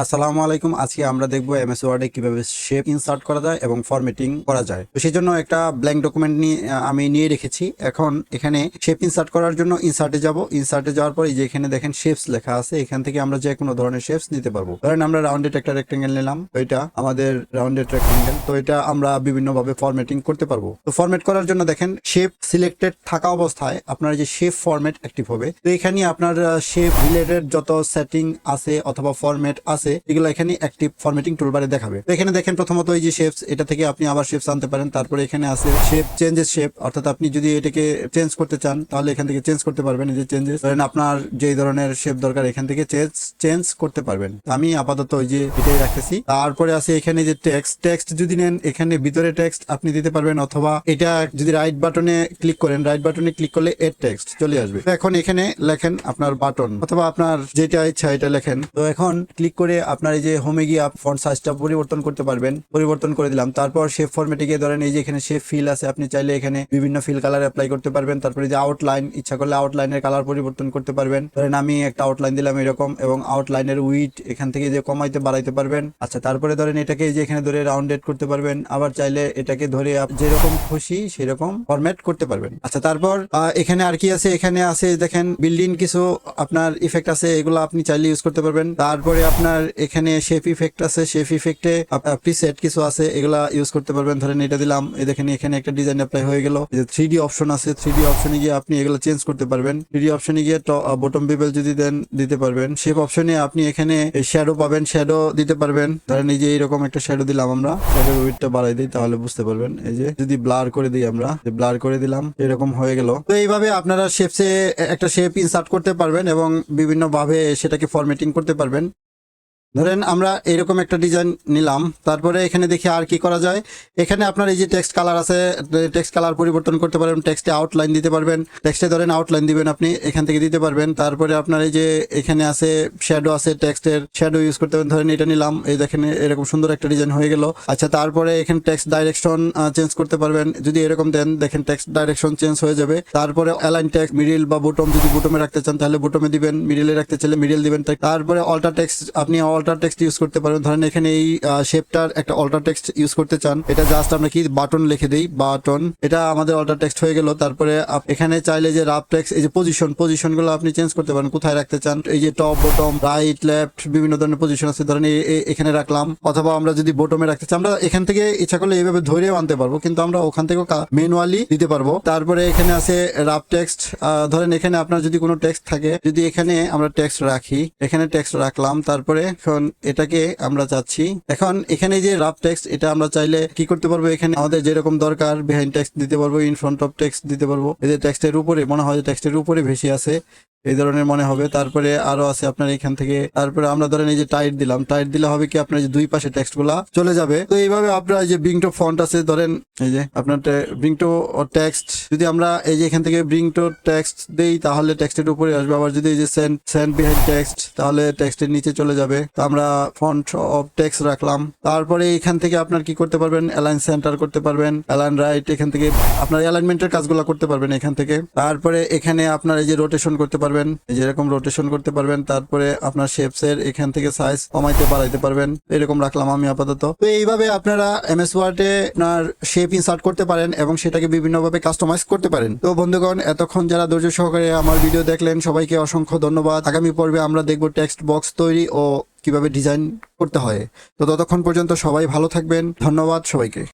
আসসালামু আলাইকুম। আজকে আমরা দেখব এমএস ওয়ার্ডে কীভাবে শেপ ইনসার্ট করা যায় এবং ফরম্যাটিং করা যায়। তো সেই জন্য একটা ব্ল্যাঙ্ক ডকুমেন্ট নিয়ে আমি নিয়ে রেখেছি। এখন এখানে শেপ ইনসার্ট করার জন্য ইনসার্টে যাব। ইনসার্টে যাওয়ার পর যে এখানে দেখেন শেপস লেখা আছে, এখান থেকে আমরা যে কোনো ধরনের শেপস নিতে পারব। ধরেন আমরা রাউন্ডেড একটা রেক্টেঙ্গেল নিলাম, তো এটা আমাদের রাউন্ডেড রেক্টেঙ্গেল তো এটা আমরা বিভিন্ন ভাবে ফরম্যাটিং করতে পারব। তো ফরম্যাট করার জন্য দেখেন শেপ সিলেক্টেড থাকা অবস্থায় আপনার যে শেপ ফরম্যাট অ্যাক্টিভ হবে, তো এখানে আপনার শেপ রিলেটেড যত সেটিং আছে অথবা ফরম্যাট আছে এগুলো এখানে অ্যাক্টিভ ফরম্যাটিং টুলবারে দেখাবে। এখানে দেখেন প্রথমত এই যে শেপস এটা থেকে আপনি আবার শেপস আনতে পারেন। তারপরে এখানে আছে শেপ চেঞ্জেস শেপ অর্থাৎ আপনি যদি এটাকে চেঞ্জ করতে চান, তাহলে এখান থেকে চেঞ্জ করতে পারবেন এই যে চেঞ্জেস ধরেন আপনার যেই ধরনের শেপ দরকার, এখান থেকে চেঞ্জ চেঞ্জ করতে পারবেন। আমি আপাতত ওই যে এটাই রাখতেছি। তারপরে আছে এখানে যে টেক্সট টেক্সট যদি নেন, এখানে ভিতরে টেক্সট আপনি দিতে পারবেন, অথবা এটা যদি রাইট বাটনে ক্লিক করেন রাইট বাটনে ক্লিক করলে এর টেক্সট চলে আসবে। এখন এখানে লেখেন আপনার বাটন অথবা আপনার যেটা ইচ্ছা এটা লেখেন। তো এখন ক্লিক করে আপনার এই যে হোমে গিয়ে ফন্ট সাইজটা পরিবর্তন করতে পারবেন, পরিবর্তন করে দিলাম। তারপর শেপ ফরম্যাটে গিয়ে ধরেন এই যে এখানে শেপ ফিল আছে, আপনি চাইলে এখানে বিভিন্ন ফিল কালার অ্যাপ্লাই করতে পারবেন। তারপরে যে আউটলাইন ইচ্ছা করলে আউটলাইনের কালার পরিবর্তন করতে পারবেন। ধরেন আমি একটা আউটলাইন দিলাম এরকম এবং আউটলাইনের উইট এখান থেকে যে কমাইতে, বাড়াইতে পারবেন। আচ্ছা তারপরে ধরেন এটাকে এই যে এখানে ধরে রাউন্ডেড করতে পারবেন। আবার চাইলে এটাকে ধরে যেরকম খুশি সেরকম ফরম্যাট করতে পারবেন। আচ্ছা তারপর এখানে আর কি আছে? এখানে আছে, দেখেন বিল্ডিং কিছু আপনার ইফেক্ট আছে, এগুলো আপনি চাইলে ইউজ করতে পারবেন। তারপরে আপনার এখানে শেপ ইফেক্ট আছে শেপ ইফেক্টে প্রিসেট কিছু আছে, এগুলা ইউজ করতে পারবেন। ধরেন এটা দিলাম এই দেখেন এখানে একটা ডিজাইন অ্যাপ্লাই হয়ে গেল। যে থ্রি অপশন আছে থ্রি অপশনে গিয়ে আপনি এগুলো চেঞ্জ করতে পারবেন। থ্রি অপশনে গিয়ে বটম বিবেল যদি দেন, দিতে পারবেন। শেপ অপশনে আপনি এখানে শ্যাডো পাবেন শ্যাডো দিতে পারবেন। ধরেন এই যে এইরকম একটা শ্যাডো দিলাম আমরা। শ্যাডোর উইথটা বাড়াই দিই, তাহলে বুঝতে পারবেন। এই যে যদি ব্লার করে দিই আমরা ব্লার করে দিলাম, এরকম হয়ে গেল। তো এইভাবে আপনারা শেপসে একটা শেপ ইনসার্ট করতে পারবেন এবং বিভিন্ন ভাবে সেটাকে ফরম্যাটিং করতে পারবেন। ধরেন আমরা এরকম একটা ডিজাইন নিলাম, তারপরে এখানে দেখি আর কি করা যায়। এখানে আপনার এই যে টেক্সট কালার আছে টেক্সট কালার পরিবর্তন করতে পারবেন টেক্সটে আউটলাইন দিতে পারবেন। টেক্সটে ধরেন আউটলাইন দিবেন আপনি, এখান থেকে দিতে পারবেন। তারপরে আপনার এই যে এখানে আছে শ্যাডো আছে টেক্সটের শ্যাডো ইউজ করতে পারেন ধরেন এটা নিলাম, এই দেখেন এরকম সুন্দর একটা ডিজাইন হয়ে গেল। আচ্ছা তারপরে এখানে টেক্সট ডাইরেকশন চেঞ্জ করতে পারবেন। যদি এরকম দেন, দেখেন টেক্সট ডাইরেকশন চেঞ্জ হয়ে যাবে। তারপরে অ্যালাইন টেক্সট মিডিল বা বটম যদি বটমে রাখতে চান, তাহলে বটমে দিবেন। মিডিলে রাখতে চাইলে মিডিল দিবেন। তারপরে অল্টার টেক্সট আপনি অল্টার টেক্সট ইউজ করতে পারেন। ধরেন এখানে এই শেপটার একটা অল্টার টেক্সট ইউজ করতে চান। এটা জাস্ট আমরা কি বাটন লিখে দিই বাটন এটা আমাদের অল্টার টেক্সট হয়ে গেল। তারপরে এখানে চাইলে যে রাফ টেক্সট এই যে পজিশন পজিশনগুলো আপনি চেঞ্জ করতে পারেন। কোথায় রাখতে চান? এই যে টপ বটম রাইট লেফট বিভিন্ন ধরনের পজিশন আছে। ধরেন এখানে রাখলাম। অথবা আমরা যদি বটমে রাখতে চাই, আমরা এখান থেকে ইচ্ছা করলে এইভাবে ধরেও আনতে পারব। কিন্তু আমরা ওখান থেকেও ম্যানুয়ালি দিতে পারব। তারপরে এখানে আছে রাফ টেক্সট ধরেন এখানে আপনার যদি কোনো টেক্সট থাকে, যদি এখানে আমরা টেক্সট রাখি, এখানে টেক্সট রাখলাম। তারপরে এখন এটাকে আমরা চাচ্ছি। এখন এখানে যে রাফ টেক্সট এটা আমরা চাইলে কি করতে পারব? এখানে আমাদের যেরকম দরকার বিহাইন্ড টেক্সট দিতে পারব ইন ফ্রন্ট অফ টেক্সট দিতে পারব। এই যে টেক্সটের উপরে, মনে হয় টেক্সটের উপরে ভেসে আছে, এই ধরনের মনে হবে। তারপরে আরও আছে আপনার এখান থেকে। তারপরে আমরা ধরেন এই যে টাইট দিলাম টাইট দিলে হবে কি আপনার যে দুই পাশে টেক্সটগুলা চলে যাবে। তো এইভাবে আপনার যে ব্রিংটো ফন্ট আছে, ধরেন এই যে আপনার ব্রিংটো টেক্সট যদি আমরা এই যে এখান থেকে ব্রিংটো টেক্সট দেই, তাহলে টেক্সটের উপরে আসবে। আবার যদি এই যে সেন্ট সেন্ড বিহাইন্ড টেক্সট তাহলে টেক্সটের নিচে চলে যাবে। আমরা ফন্ট অফ টেক্সট রাখলাম। তারপরে এখান থেকে আপনার কি করতে পারবেন? অ্যালাইন সেন্টার করতে পারবেন। অ্যালাইন রাইট এখান থেকে আপনার অ্যালাইনমেন্টের কাজগুলো করতে পারবেন এখান থেকে। তারপরে এখানে আপনার এই যে রোটেশন করতে পারবেন, এই যে এরকম রোটেশন করতে পারবেন। তারপরে আপনার শেপস এর এখান থেকে সাইজ কমাইতে বাড়াইতে পারবেন। এরকম রাখলাম আমি আপাতত। তো এইভাবে আপনারা এমএস ওয়ার্ডে আপনার শেপ ইনসার্ট করতে পারেন এবং সেটাকে বিভিন্নভাবে কাস্টমাইজ করতে পারেন। তো বন্ধুগণ, এতক্ষণ যারা ধৈর্য সহকারে আমার ভিডিও দেখলেন, সবাইকে অসংখ্য ধন্যবাদ। আগামী পর্বে আমরা দেখব টেক্সট বক্স তৈরি ও কীভাবে ডিজাইন করতে হয়। তো ততক্ষণ পর্যন্ত সবাই ভালো থাকবেন। ধন্যবাদ সবাইকে।